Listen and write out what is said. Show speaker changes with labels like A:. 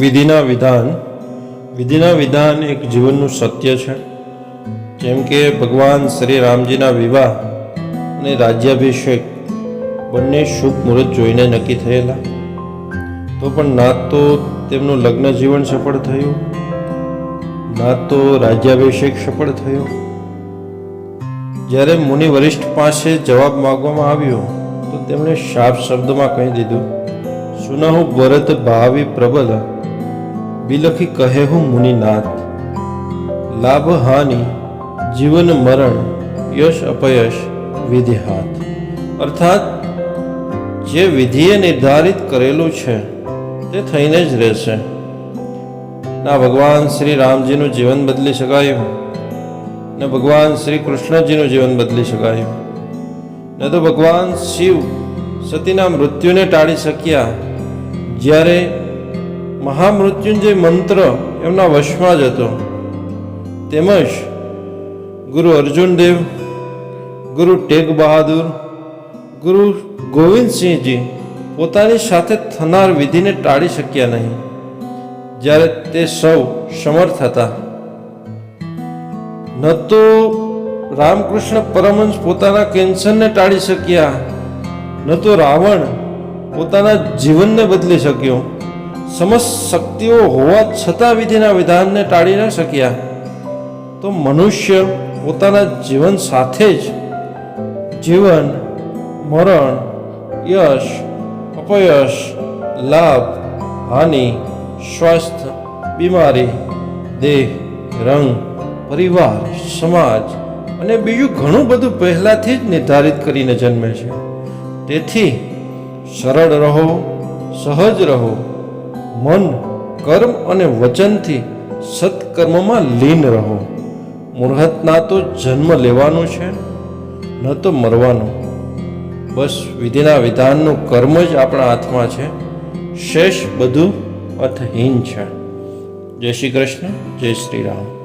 A: વિધિના વિધાન. વિધિના વિધાન એક જીવનનું સત્ય છે. જેમ કે ભગવાન શ્રી રામજીના વિવાહ અને રાજ્યાભિષેક બંને શુભ મુહૂર્ત જોઈને નક્કી થયેલા. તો પણ ના તો તેમનું લગ્ન જીવન સફળ થયું. ના તો રાજ્યાભિષેક સફળ થયો. જ્યારે મુનિ વરિષ્ઠ પાસે જવાબ માગવામાં આવ્યો, તો તેમણે શાપ શબ્દમાં કહી દીધું, સુનહુ ભરત ભાવિ પ્રબલ. બિલખી કહે હું મુનિનાથ. લાભ હાનિ, જીવન મરણ, યશ અપયશ, વિધિ હાથ. અર્થાત, જે વિધિએ નિર્ધારિત કરેલું છે, તે થઈને જ રહેશે. ના ભગવાન શ્રી રામજીનું જીવન બદલી શકાયું. ને ભગવાન શ્રી કૃષ્ણજીનું જીવન બદલી શકાયું. ને તો ભગવાન શિવ સતીના મૃત્યુને ટાળી શક્યા. જ્યારે મહામૃત્યુંજય મંત્ર એમના વશમાં જ હતો. તેમજ ગુરુ અર્જુન દેવ ગુરુ ટેગ બહાદુર ગુરુ ગોવિંદસિંહજી પોતાની સાથે થનાર વિધિને ટાળી શક્યા નહીં. જ્યારે તે સૌ સમર્થ હતા. ન તો રામકૃષ્ણ પરમહંસ પોતાના કેન્સરને ટાળી શક્યા, ન તો રાવણ પોતાના જીવનને બદલી શક્યો. સમસ્ત શક્તિઓ હોવા છતાં વિધિના વિધાનને ટાળી ન શક્યા. તો મનુષ્ય પોતાના જીવન સાથે જ જીવન, મરણ, યશ, અપયશ, લાભ, હાનિ, સ્વાસ્થ્ય, બીમારી, દેહ, રંગ, પરિવાર, સમાજ અને બીજું ઘણું બધું પહેલાંથી જ નિર્ધારિત કરીને જન્મે છે. તેથી સરળ રહો, સહજ રહો મન, કર્મ અને વચનથી સત્કર્મમાં લીન રહો. મુહૂર્તના તો જન્મ લેવાનું છે, ન તો મરવાનું. બસ વિધિના વિધાનનું કર્મ જ આપણા હાથમાં છે. શેષ બધું અર્થહીન છે. જય શ્રી કૃષ્ણ, જય શ્રી રામ.